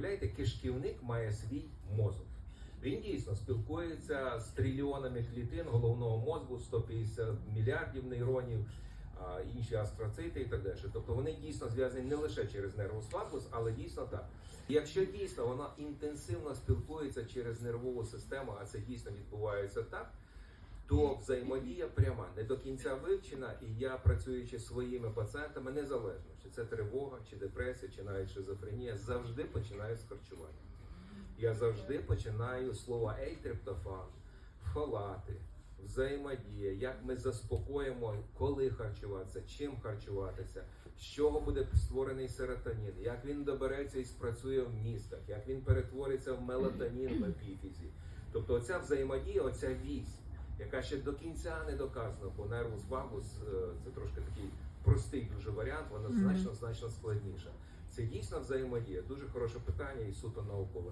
Уявляєте, кишківник має свій мозок. Він дійсно спілкується з трильйонами клітин головного мозку, 150 мільярдів нейронів, інші астроцити і так далі. Тобто вони дійсно зв'язані не лише через нервус вагус, але дійсно так. І Якщо дійсно вона інтенсивно спілкується через нервову систему, а це дійсно відбувається так, то взаємодія пряма не до кінця вивчена, і я працюючи своїми пацієнтами, незалежно чи це тривога, чи депресія, чи навіть шизофренія, завжди починаю з харчування. Я завжди починаю слова ейтриптофан, фолати, взаємодія, як ми заспокоїмо, коли харчуватися, чим харчуватися, з чого буде створений серотонін, як він добереться і спрацює в мізках, як він перетвориться в мелатонін в епіфізі. Тобто оця взаємодія, оця вісь, яка ще до кінця не доказана, бо нервус вагус е, це трошки такий простий дуже варіант, вона значно значно складніша. Це дійсно взаємодія. Дуже хороше питання і суто наукове